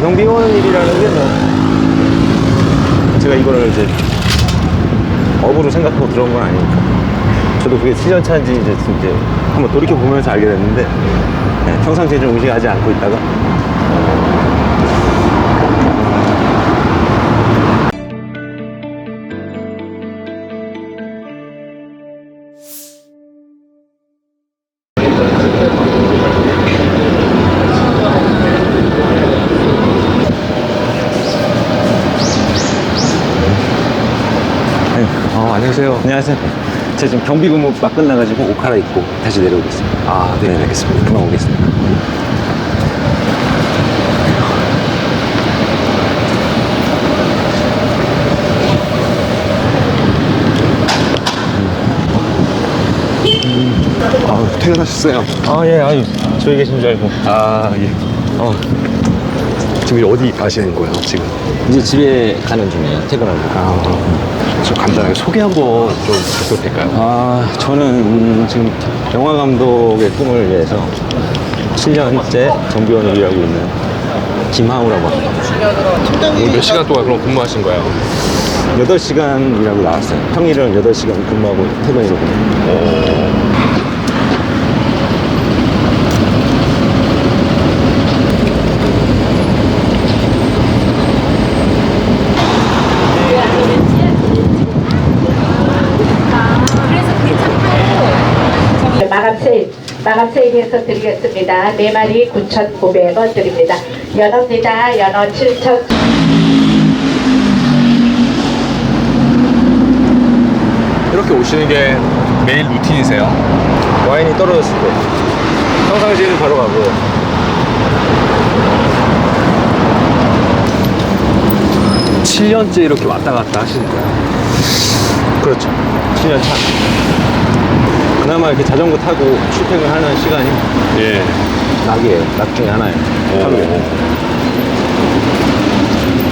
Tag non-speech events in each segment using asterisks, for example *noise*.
경비원 일이라는 게 뭐 제가 이거를 이제 업으로 생각하고 들어온 건 아니니까. 저도 그게 7년 차인지 이제 한번 돌이켜 보면서 알게 됐는데 네, 평상시에 좀 의식하지 않고 있다가 안녕하세요. 제가 지금 경비 근무 막 끝나가지고 옷 갈아입고 다시 내려오겠습니다. 아, 네, 알겠습니다. 금방 오겠습니다. 아, 퇴근하셨어요? 아, 예, 아유, 저희 계신 줄 알고. 아, 예. 어, 지금 어디 가시는 거예요, 지금? 이제 집에 가는 중이에요. 퇴근하고. 아, 저 간단하게 소개 한번 좀 해도 될까요? 아, 저는 음, 지금 영화 감독의 꿈을 위해서 7년째 정비원을 일하고 있는 김하우라고 합니다. 오늘 몇 시간 동안 그럼 근무하신 거예요? 8시간 일하고 나왔어요. 평일은 8시간 근무하고 퇴근이거든요. 마감 세일해서 드리겠습니다. 네 마리 9,900원 드립니다. 연어입니다. 연어 7,000. 이렇게 오시는 게 매일 루틴이세요? 와인이 떨어졌을 때 평상시에는 바로 가고 7년째 이렇게 왔다 갔다 하시는 거예요? 그렇죠 7년 차 그나마 이렇게 자전거 타고 출퇴근 하는 시간이 예. 낙이에요 낙 중에 하나예요 하루에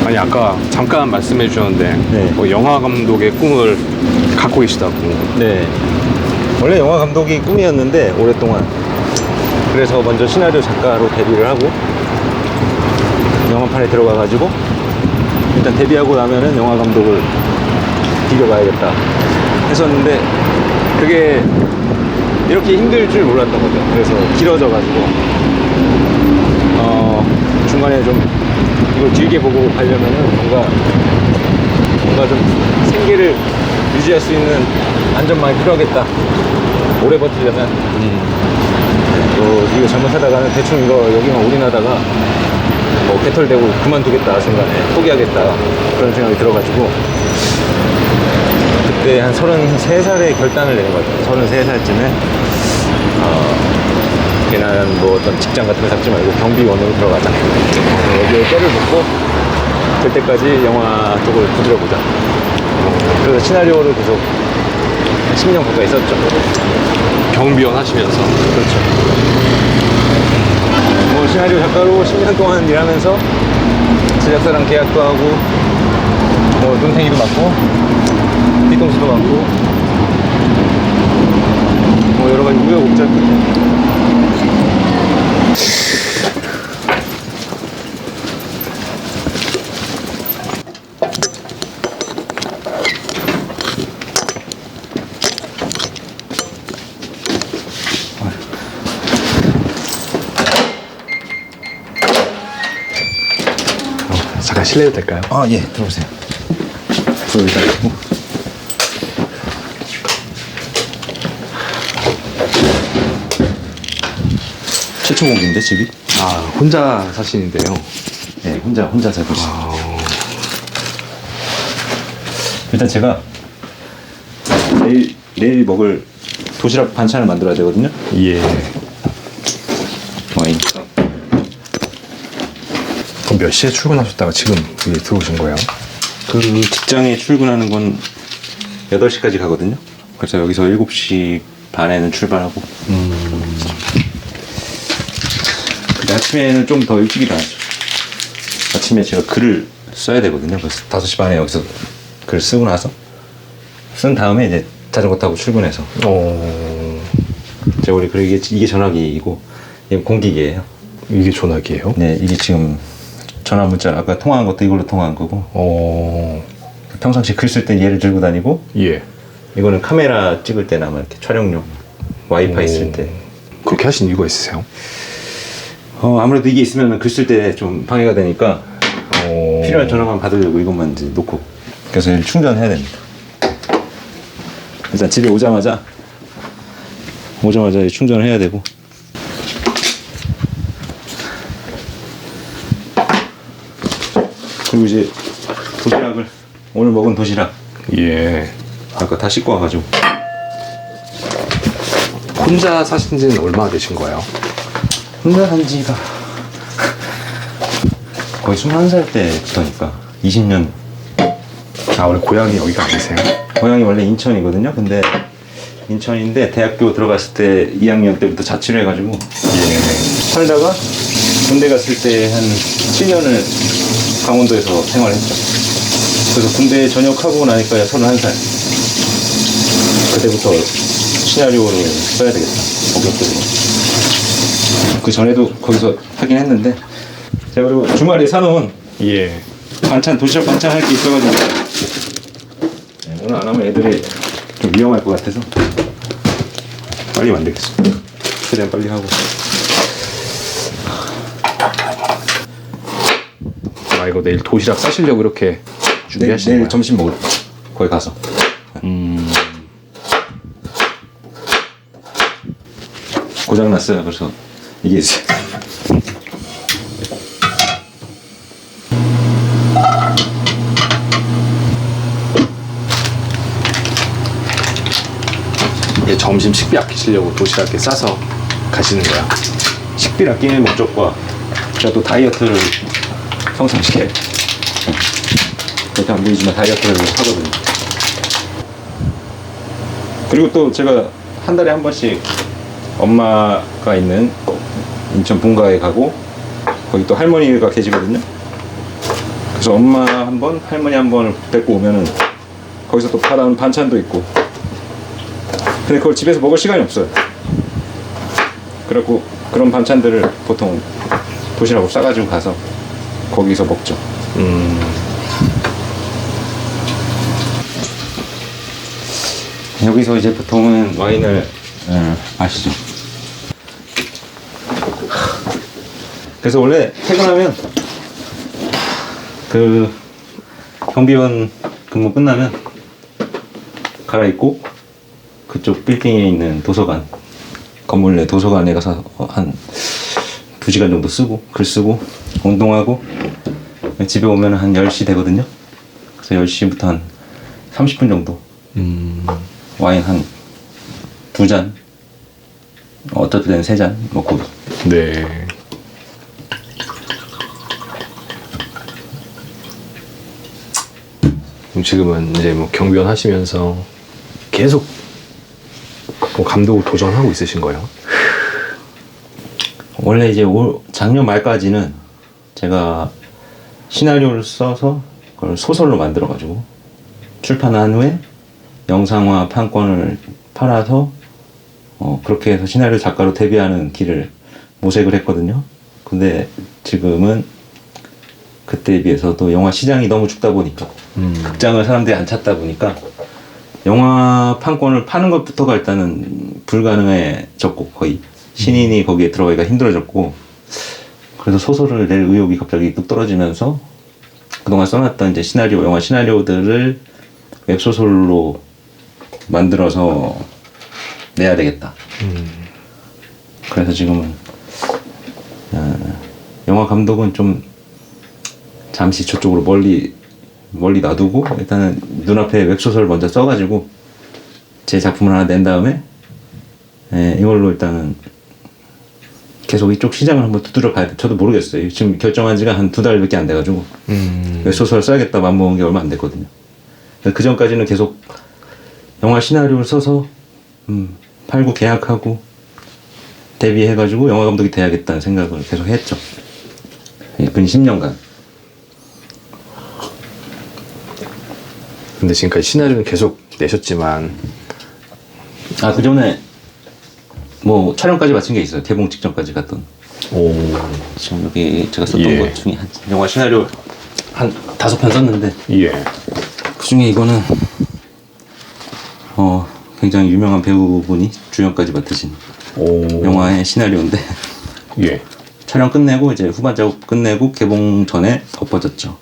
아니, 아까 잠깐 말씀해 주셨는데, 네. 뭐 영화 감독의 꿈을 갖고 계시다고. 네 원래 영화 감독이 꿈이었는데 오랫동안 그래서 먼저 시나리오 작가로 데뷔를 하고 영화판에 들어가 가지고 일단 데뷔하고 나면은 영화 감독을 비벼봐야겠다 했었는데 그게 이렇게 힘들 줄 몰랐던 거죠. 그래서 길어져가지고. 어 중간에 좀 이걸 길게 보고 가려면은 뭔가 뭔가 좀 생계를 유지할 수 있는 안전망이 필요하겠다. 오래 버티려면. 뭐 이거 잘못하다가는 대충 이거 여기만 올인하다가 뭐 개털되고 그만두겠다 순간에. 포기하겠다. 그런 생각이 들어가지고 그때 한 33살에 결단을 내는 것 같아요 33살쯤에 어, 괜한 뭐 어떤 직장 같은 거 잡지 말고 경비원으로 들어가자 어, 여기에 때를 묶고 될 때까지 영화 쪽을 두드려보자 그래서 시나리오를 계속 10년 가까이 썼죠 경비원 하시면서. 그렇죠. 뭐 시나리오 작가로 10년 동안 일하면서 제작사랑 계약도 하고 뭐 눈탱이도 맞고 뒤통수도 맞고. 뭐 여러 가지 우여곡절 끝에 잠깐 실례도 될까요? 아 예 들어오세요 불 일단 끄고 최초 공개인데 집이? 아, 혼자 사시는데요. 네 혼자 혼자 살고 아, 일단 제가 내일 내일 먹을 도시락 반찬을 만들어야 되거든요. 예. 와인. 그럼 몇 시에 출근하셨다가 지금 여기 들어오신 거예요? 그 직장에 출근하는 건 8시까지 가거든요. 그래서 여기서 7시 반에는 출발하고. 근데 아침에는 좀 더 일찍 일어나죠. 아침에 제가 글을 써야 되거든요. 그래서 5시 반에 여기서 글 쓰고 나서 쓴 다음에 이제 자전거 타고 출근해서 어, 제가 원래 그게 이게 전화기이고 이게 공기계예요. 이게 전화기예요? 네, 이게 지금 전화 문자 아까 통화한 것도 이걸로 통화한 거고 어, 평상시 글 쓸 때 얘를 들고 다니고 예. 이거는 카메라 찍을 때나 뭐 이렇게 촬영용 와이파이 쓸 때. 그렇게 하신 이유가 있으세요? 어 아무래도 이게 있으면 글 쓸 때 좀 방해가 되니까 어, 필요한 전화만 받으려고 이것만 이제 놓고 그래서 얘를 충전해야 됩니다. 일단 집에 오자마자 오자마자 얘 충전을 해야 되고 그리고 이제 도시락을 오늘 먹은 도시락 예. 아까 다 씻고 와가지고 혼자 사신 지는 얼마나 되신 거예요? 혼자 산 지가 거의 21살 때부터니까 20년 아, 원래 고향이 여기가 아니세요? 고향이 원래 인천이거든요 근데 인천인데 대학교 들어갔을 때 2학년 때부터 자취를 해가지고 예. 살다가 군대 갔을 때 한 7년을 강원도에서 생활했죠. 그래서 군대 전역하고 나니까 31살. 그때부터 시나리오를 써야 되겠다 본격적으로 그 전에도 거기서 하긴 했는데. 제가 그리고 주말에 사놓은 예. 반찬 도시락 반찬 할 게 있어가지고. 네, 오늘 안 하면 애들이 좀 위험할 것 같아서 빨리 만들겠어 최대한 빨리 하고 아, 이거 내일 도시락 싸시려고 이렇게 내일, 준비하시는 내일 거예요? 점심 먹을 거기 가서 음, 고장 났어요 그래서 이게 예, *laughs* 점심 식비 아끼시려고 도시락 이렇게 싸서 가시는 거야. 식비를 아끼는 목적과 제가 또 다이어트를 평상시에. 그렇게 안 보이지만 다이어트를 하거든요. 그리고 또 제가 한 달에 한 번씩 엄마가 있는 인천 본가에 가고 거기 또 할머니가 계시거든요. 그래서 엄마 한 번, 할머니 한 번을 뵙고 오면은 거기서 또 팔아온 반찬도 있고. 근데 그걸 집에서 먹을 시간이 없어요. 그래갖고 그런 반찬들을 보통 도시락으로 싸가지고 가서 거기서 먹죠. 음, 여기서 이제 보통은 와인을 어, 마시죠. 그래서 원래 퇴근하면 그 경비원 근무 끝나면 갈아입고 그쪽 빌딩에 있는 도서관 건물 내 도서관에 가서 한두 시간 정도 쓰고 글 쓰고 운동하고 집에 오면 한 10시 되거든요. 그래서 10시부터 한 30분 정도 음, 와인 한 두 잔, 어떨 때는 세 잔 먹고 네. 그럼 지금은 이제 뭐 경비원 하시면서 계속 뭐 감독 도전하고 있으신 거예요? 원래 이제 올 작년 말까지는 제가 시나리오를 써서 그걸 소설로 만들어 가지고 출판한 후에 영상화 판권을 팔아서 어 그렇게 해서 시나리오 작가로 데뷔하는 길을 모색을 했거든요. 근데 지금은 그때에 비해서도 영화 시장이 너무 죽다 보니까 음, 극장을 사람들이 안 찾다 보니까 영화 판권을 파는 것부터가 일단은 불가능해졌고 거의. 신인이 거기에 들어가기가 힘들어졌고 그래서 소설을 낼 의욕이 갑자기 뚝 떨어지면서 그동안 써놨던 이제 시나리오 영화 시나리오들을 웹소설로 만들어서 내야 되겠다. 음, 그래서 지금은 어, 영화 감독은 좀 잠시 저쪽으로 멀리 멀리 놔두고 일단은 눈앞에 웹소설을 먼저 써가지고 제 작품을 하나 낸 다음에 예, 이걸로 일단은 계속 이쪽 시장을 한번 두드려 봐야 돼. 저도 모르겠어요. 지금 결정한 지가 한 두 달밖에 안 돼가지고 음, 웹소설 써야겠다 맘 먹은 게 얼마 안 됐거든요. 그 전까지는 계속 영화 시나리오를 써서 음, 팔고 계약하고 데뷔해가지고 영화 감독이 돼야겠다는 생각을 계속 했죠. 근 10년간. 근데 지금까지 시나리오는 계속 내셨지만 아, 그 전에 뭐 촬영까지 마친 게 있어요. 개봉 직전까지 갔던. 오. 지금 여기 제가 썼던 예. 것 중에 한 영화 시나리오 한 다섯 편 썼는데 예. 그 중에 이거는 어 굉장히 유명한 배우분이 주연까지 맡으신 오. 영화의 시나리오인데 예. 촬영 끝내고 이제 후반 작업 끝내고 개봉 전에 엎어졌죠.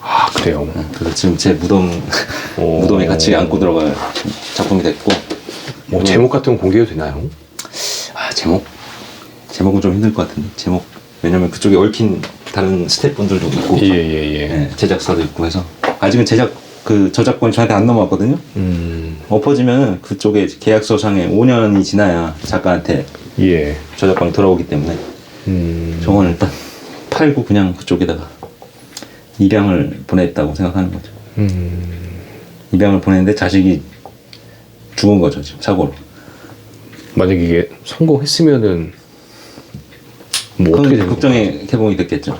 아 그래요. 그래서 지금 제 무덤 오. *laughs* 무덤에 같이 안고 들어갈 작품이 됐고 뭐 제목 같은 건 공개해도 되나요? 아 제목 제목은 좀 힘들 것 같은데 제목 왜냐면 그쪽에 얽힌 다른 스태프분들도 있고 예 예 예. 예, 제작사도 있고 해서 아직은 제작 그 저작권이 저한테 안 넘어왔거든요. 음. 엎어지면 그쪽에 계약서상에 5년이 지나야 작가한테 예. 저작권이 돌아오기 때문에 음. 저건 일단 팔고 그냥 그쪽에다가 입양을 보냈다고 생각하는 거죠. 음. 입양을 보냈는데 자식이 죽은 거죠 지금 사고로. 만약 이게 성공했으면은 뭐 어떻게 되는 국정에 개봉이 됐겠죠.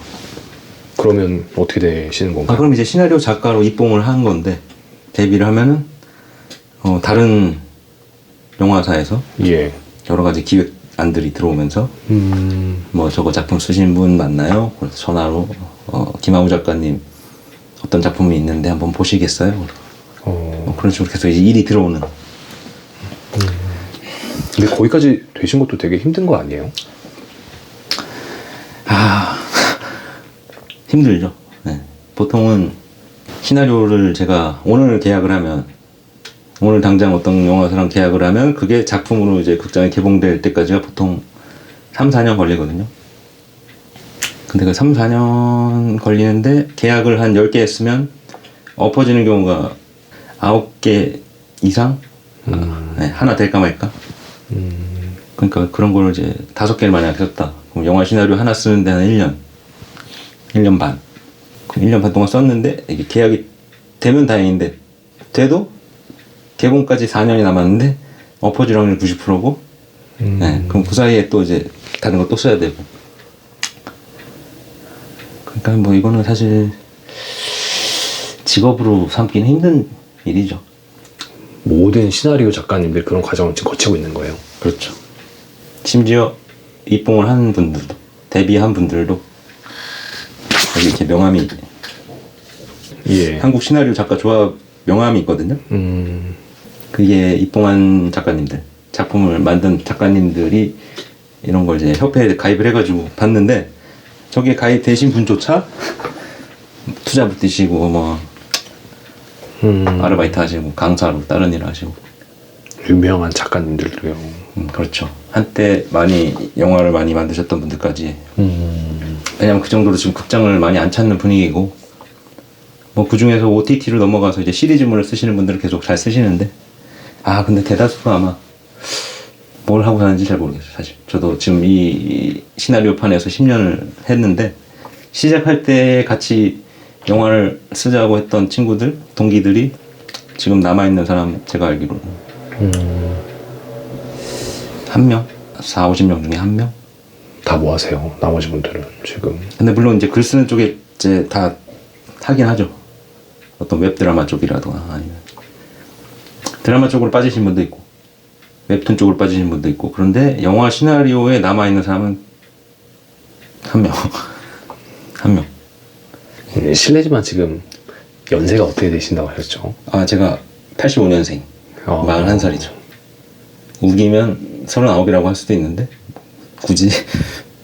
그러면 어떻게 되시는 아, 건가요? 그럼 이제 시나리오 작가로 입봉을 한 건데 데뷔를 하면은 어, 다른 영화사에서 예. 여러 가지 기획안들이 들어오면서 음. 뭐 저거 작품 쓰신 분 맞나요? 그래서 전화로 어, 김하우 작가님 어떤 작품이 있는데 한번 보시겠어요? 어. 뭐 그런 식으로 계속 이제 일이 들어오는 근데 거기까지 되신 것도 되게 힘든 거 아니에요? 아 힘들죠. 네. 보통은 시나리오를 제가 오늘 계약을 하면 오늘 당장 어떤 영화사랑 계약을 하면 그게 작품으로 이제 극장에 개봉될 때까지가 보통 3, 4년 걸리거든요. 근데 그 3, 4년 걸리는데 계약을 한 10개 했으면 엎어지는 경우가 9개 이상? 네, 하나 될까 말까? 그러니까 그런 걸 이제 다섯 개를 만약에 썼다. 그럼 영화 시나리오 하나 쓰는 데는 1년. 1년 반. 그럼 1년 반 동안 썼는데 이게 계약이 되면 다행인데 돼도 개봉까지 4년이 남았는데 엎어질 확률 90%고 네, 그럼 그 사이에 또 이제 다른 거 또 써야 되고 그러니까 뭐 이거는 사실 직업으로 삼기는 힘든 일이죠. 모든 시나리오 작가님들 그런 과정을 지금 거치고 있는 거예요. 그렇죠. 심지어 입봉을 한 분들도 데뷔한 분들도 여기 이렇게 명함이 예. 한국 시나리오 작가 조합 명함이 있거든요. 음. 그게 입봉한 작가님들 작품을 만든 작가님들이 이런 걸 이제 협회에 가입을 해가지고 봤는데 저기에 가입되신 분조차 *laughs* 투자부 뛰시고 뭐 음. 아르바이트 하시고 강사로 다른 일 하시고 유명한 작가님들도요. 음, 그렇죠. 한때 많이 영화를 많이 만드셨던 분들까지 음. 왜냐면 그 정도로 지금 극장을 많이 안 찾는 분위기고 뭐 그 중에서 OTT로 넘어가서 이제 시리즈물을 쓰시는 분들은 계속 잘 쓰시는데 아 근데 대다수가 아마 뭘 하고 사는지 잘 모르겠어요 사실 저도 지금 이 시나리오 판에서 10년을 했는데 시작할 때 같이 영화를 쓰자고 했던 친구들 동기들이 지금 남아있는 사람 제가 알기로는 한 명? 4, 50명 중에 한 명? 다 뭐 하세요? 나머지 분들은 지금. 근데 물론 이제 글 쓰는 쪽에 이제 다 하긴 하죠. 어떤 웹드라마 쪽이라든가 아니면 드라마 쪽으로 빠지신 분도 있고 웹툰 쪽으로 빠지신 분도 있고 그런데 영화 시나리오에 남아 있는 사람은 한 명, *laughs* 한 명. 네, 실례지만 지금 연세가 어떻게 되신다고 하셨죠? 아 제가 85년생, 어. 41살이죠. 우기면 39이라고 할 수도 있는데 굳이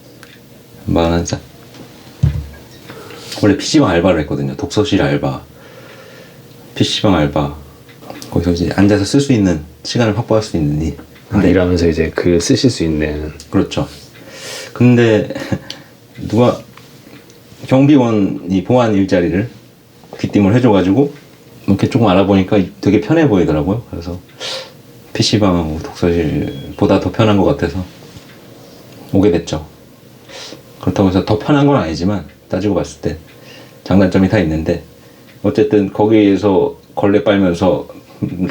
*laughs* 41살. 원래 PC방 알바를 했거든요. 독서실 알바, PC방 알바. 거기서 이제 앉아서 쓸 수 있는 시간을 확보할 수 있는 일. 아, 일하면서 이제 글 쓰실 수 있는. 그렇죠. 근데 *laughs* 누가 경비원이 보안 일자리를 귀띔을 해줘가지고 이렇게 조금 알아보니까 되게 편해 보이더라고요. 그래서 PC방하고 독서실보다 더 편한 것 같아서 오게 됐죠. 그렇다고 해서 더 편한 건 아니지만 따지고 봤을 때 장단점이 다 있는데 어쨌든 거기에서 걸레 빨면서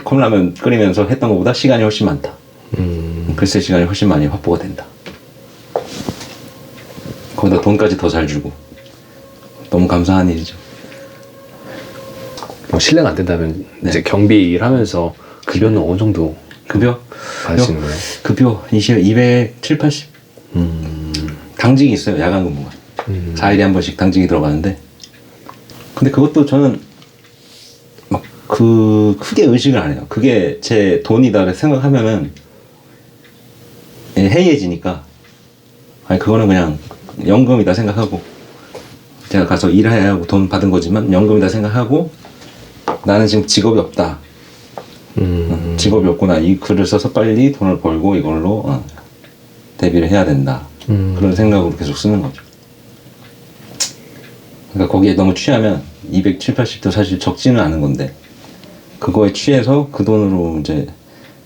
컵라면 끓이면서 했던 것보다 시간이 훨씬 많다. 음. 글쓸 시간이 훨씬 많이 확보가 된다. 거기다 돈까지 더 잘 주고 너무 감사한 일이죠. 뭐 실례가 안 된다면 네. 이제 경비 일하면서 급여는 어느 정도 급여 받으시는 거예요? 급여 20, 200, 7, 80. 음. 당직이 있어요. 야간 근무가. 음. 4일에 한 번씩 당직이 들어가는데 근데 그것도 저는 막 그 크게 의식을 안 해요. 그게 제 돈이다 생각하면은 예, 해이해지니까 아니 그거는 그냥 연금이다 생각하고 제가 가서 일해야 하고 돈 받은 거지만 연금이다 생각하고 나는 지금 직업이 없다. 음. 직업이 없구나. 이 글을 써서 빨리 돈을 벌고 이걸로 어, 데뷔를 해야 된다. 음. 그런 생각으로 계속 쓰는 거죠. 그러니까 거기에 너무 취하면 270, 80도 사실 적지는 않은 건데 그거에 취해서 그 돈으로 이제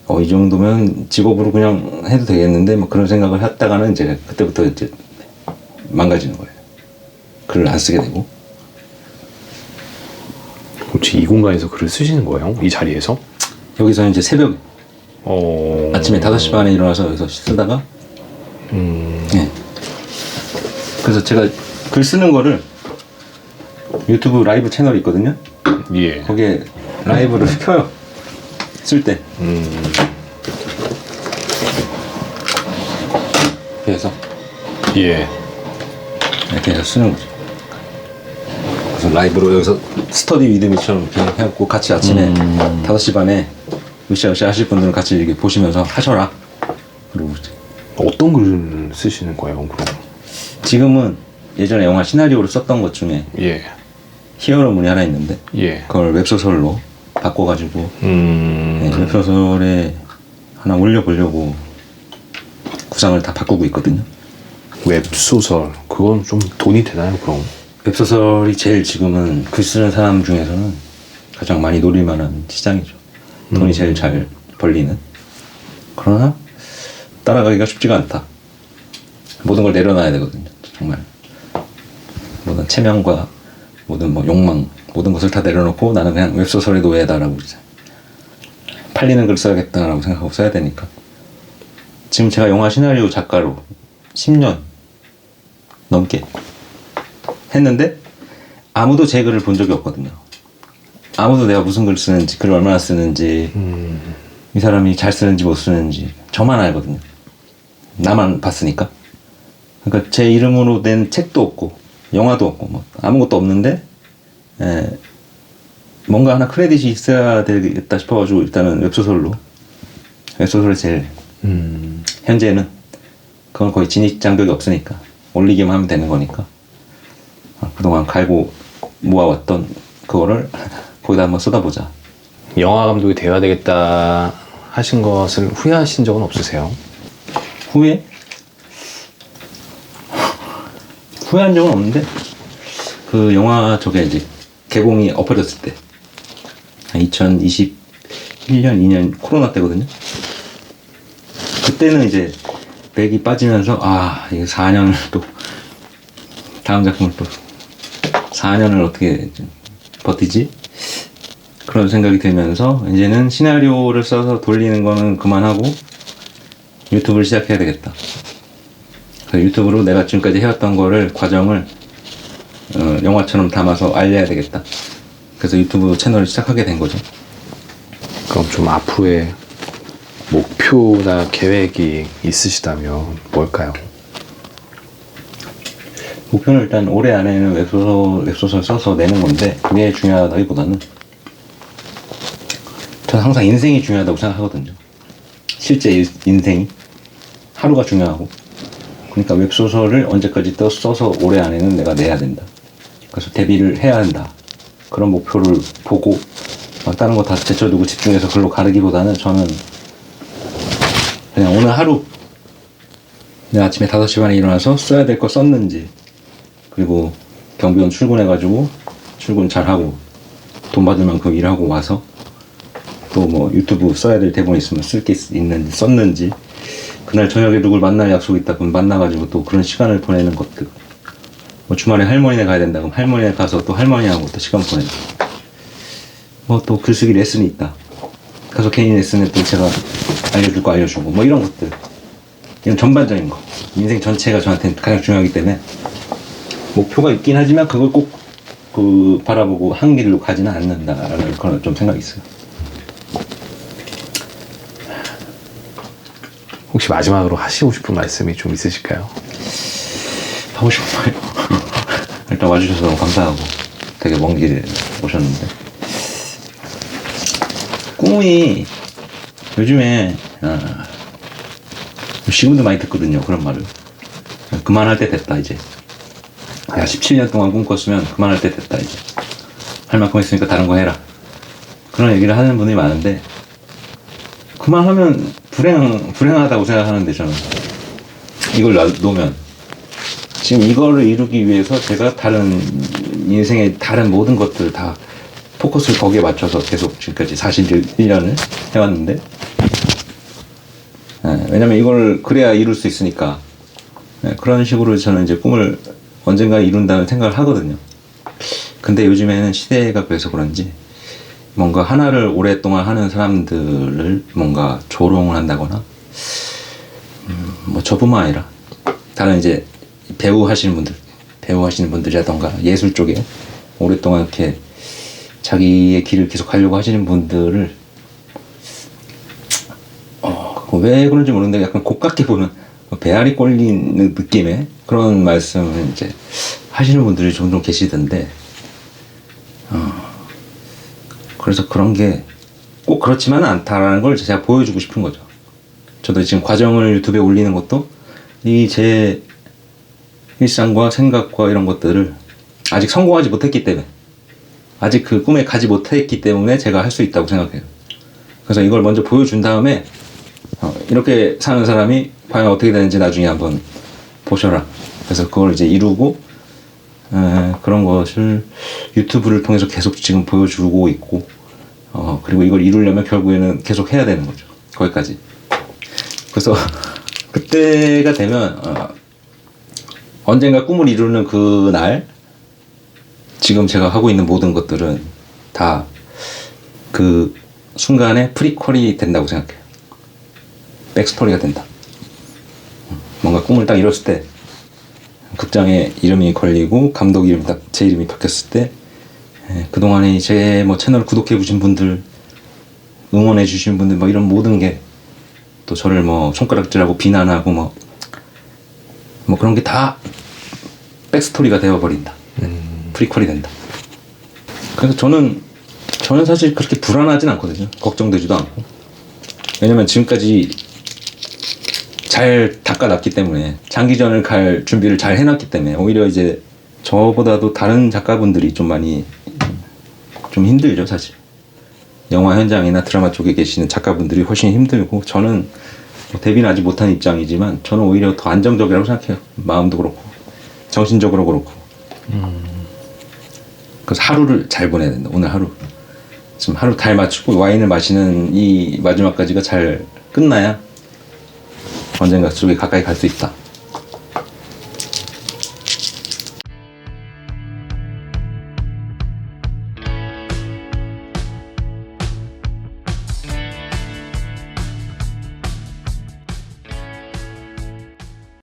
어, 이 정도면 직업으로 그냥 해도 되겠는데 뭐 그런 생각을 했다가는 이제 그때부터 이제 망가지는 거예요. 글을 안 쓰게 되고 혹시 이 공간에서 글을 쓰시는 거예요? 이 자리에서? 여기서 이제 새벽 어. 아침에 5시 반에 일어나서 여기서 쓰다가 음. 예. 그래서 제가 글 쓰는 거를 유튜브 라이브 채널이 있거든요. 예. 거기에 라이브를 켜요. 쓸 때. 음. 그래서 예. 이렇게 해서 쓰는 거죠. 그래서 라이브로 여기서 스터디 위드미처럼 이렇게 해갖고 같이 아침에 5시 반에 으쌰으쌰 하실 분들은 같이 이렇게 보시면서 하셔라. 그리고 이제 어떤 글을 쓰시는 거예요, 그럼? 지금은 예전에 영화 시나리오를 썼던 것 중에 예. 히어로문이 하나 있는데 예. 그걸 웹소설로 바꿔가지고 음. 네, 웹소설에 하나 올려보려고 구상을 다 바꾸고 있거든요. 웹소설. 그건 좀 돈이 되나요, 그럼? 웹소설이 제일 지금은 글 쓰는 사람 중에서는 가장 많이 노릴 만한 시장이죠. 돈이 제일 잘 벌리는. 그러나 따라가기가 쉽지가 않다. 모든 걸 내려놔야 되거든요. 정말. 모든 체면과 모든 뭐 욕망, 모든 것을 다 내려놓고 나는 그냥 웹소설의 노예다라고 이제 팔리는 글 써야겠다라고 생각하고 써야 되니까. 지금 제가 영화 시나리오 작가로 10년 넘게 했는데 아무도 제 글을 본 적이 없거든요. 아무도 내가 무슨 글 쓰는지, 글을 얼마나 쓰는지, 음. 이 사람이 잘 쓰는지 못 쓰는지 저만 알거든요. 나만 봤으니까. 그러니까 제 이름으로 낸 책도 없고 영화도 없고 뭐 아무것도 없는데 에, 뭔가 하나 크레딧이 있어야 되겠다 싶어가지고 일단은 웹소설로 웹소설이 제일 음. 현재는 그건 거의 진입 장벽이 없으니까 올리기만 하면 되는 거니까 어, 그동안 갈고 모아왔던 그거를 *laughs* 거기다 한번 쏟아보자 영화 감독이 되어야 되겠다 하신 것을 후회하신 적은 없으세요? 후회? 후회한 적은 없는데 그 영화 저게 이제 개봉이 엎어졌을 때 2021년 2년 코로나 때거든요 그때는 이제 맥이 빠지면서 아 이게 4년을 또 다음 작품을 또 4년을 어떻게 버티지? 그런 생각이 들면서 이제는 시나리오를 써서 돌리는 거는 그만하고 유튜브를 시작해야 되겠다. 유튜브로 내가 지금까지 해왔던 거를 과정을 어, 영화처럼 담아서 알려야 되겠다. 그래서 유튜브 채널을 시작하게 된 거죠. 그럼 좀 앞으로의 목표나 계획이 있으시다면 뭘까요? 목표는 일단 올해 안에는 웹소설, 웹소설 써서 내는 건데 그게 중요하다기보다는 저는 항상 인생이 중요하다고 생각하거든요. 실제 일- 인생이 하루가 중요하고 그러니까 웹소설을 언제까지 또 써서 올해 안에는 내가 내야 된다. 그래서 데뷔를 해야 한다. 그런 목표를 보고 막 다른 거 다 제쳐두고 집중해서 글로 가르기보다는 저는 그냥 오늘 하루 내가 아침에 5시 반에 일어나서 써야 될 거 썼는지 그리고 경비원 출근해가지고 출근 잘하고 돈 받을 만큼 일하고 와서 또 뭐 유튜브 써야 될 대본 있으면 쓸 게 있는지 썼는지. 그날 저녁에 누굴 만날 약속 있다 그럼 만나가지고 또 그런 시간을 보내는 것들 뭐 주말에 할머니네 가야 된다 그럼 할머니네 가서 또 할머니하고 또 시간 보내고. 뭐 또 글쓰기 레슨이 있다. 가서 개인 레슨에 또 제가 알려줄 거 알려주고 뭐 이런 것들. 이런 전반적인 거. 인생 전체가 저한테는 가장 중요하기 때문에 목표가 있긴 하지만 그걸 꼭 그 바라보고 한 길로 가지는 않는다라는 그런 좀 생각이 있어요. 혹시 마지막으로 하시고 싶은 말씀이 좀 있으실까요? 하고 싶어요. *laughs* 일단 와주셔서 너무 감사하고 되게 먼 길 오셨는데 꿈이 요즘에 아, 시군도 많이 듣거든요 그런 말을 그만할 때 됐다 이제 야 17년 동안 꿈꿨으면 그만할 때 됐다 이제. 할 만큼 했으니까 다른 거 해라. 그런 얘기를 하는 분이 많은데 그만하면 불행 불행하다고 생각하는데 저는 이걸 놔놓으면. 지금 이거를 이루기 위해서 제가 다른 인생의 다른 모든 것들 다 포커스를 거기에 맞춰서 계속 지금까지 41년을 해왔는데 예, 왜냐면 이걸 그래야 이룰 수 있으니까. 예, 그런 식으로 저는 이제 꿈을 언젠가 이룬다는 생각을 하거든요. 근데 요즘에는 시대가 그래서 그런지 뭔가 하나를 오랫동안 하는 사람들을 뭔가 조롱을 한다거나 음, 뭐 저뿐만 아니라 다른 이제 배우 하시는 분들 배우 하시는 분들이라던가 예술 쪽에 오랫동안 이렇게 자기의 길을 계속 가려고 하시는 분들을 어, 왜 그런지 모르는데 약간 곱깝게 보는 배알이 꼴리는 느낌의 그런 말씀을 이제 하시는 분들이 종종 계시던데 어, 그래서 그런 게 꼭 그렇지만은 않다라는 걸 제가 보여주고 싶은 거죠. 저도 지금 과정을 유튜브에 올리는 것도 이 제 일상과 생각과 이런 것들을 아직 성공하지 못했기 때문에 아직 그 꿈에 가지 못했기 때문에 제가 할 수 있다고 생각해요. 그래서 이걸 먼저 보여준 다음에 어, 이렇게 사는 사람이 과연 어떻게 되는지 나중에 한번 보셔라. 그래서 그걸 이제 이루고 에, 그런 것을 유튜브를 통해서 계속 지금 보여주고 있고 어, 그리고 이걸 이루려면 결국에는 계속 해야 되는 거죠. 거기까지. 그래서 *laughs* 그때가 되면 어, 언젠가 꿈을 이루는 그 날 지금 제가 하고 있는 모든 것들은 다 그 순간에 프리퀄이 된다고 생각해요. 백스토리가 된다. 뭔가 꿈을 딱 이뤘을 때 극장에 이름이 걸리고 감독 이름이 딱 제 이름이 바뀌었을 때 예, 그동안에 제 뭐 채널 구독해 주신 분들 응원해 주신 분들 뭐 이런 모든 게 또 저를 뭐 손가락질하고 비난하고 뭐뭐 그런 게 다 백스토리가 되어버린다. 프리퀄이 된다. 그래서 저는 저는 사실 그렇게 불안하진 않거든요. 걱정되지도 않고. 왜냐면 지금까지 잘 닦아놨기 때문에 장기전을 갈 준비를 잘 해놨기 때문에 오히려 이제 저보다도 다른 작가분들이 좀 많이 좀 힘들죠 사실. 영화 현장이나 드라마 쪽에 계시는 작가분들이 훨씬 힘들고 저는 뭐 데뷔는 아직 못한 입장이지만 저는 오히려 더 안정적이라고 생각해요. 마음도 그렇고 정신적으로 그렇고. 그래서 하루를 잘 보내야 된다 오늘 하루. 지금 하루 잘 맞추고 와인을 마시는 이 마지막까지가 잘 끝나야 언젠가 그쪽에 가까이 갈 수 있다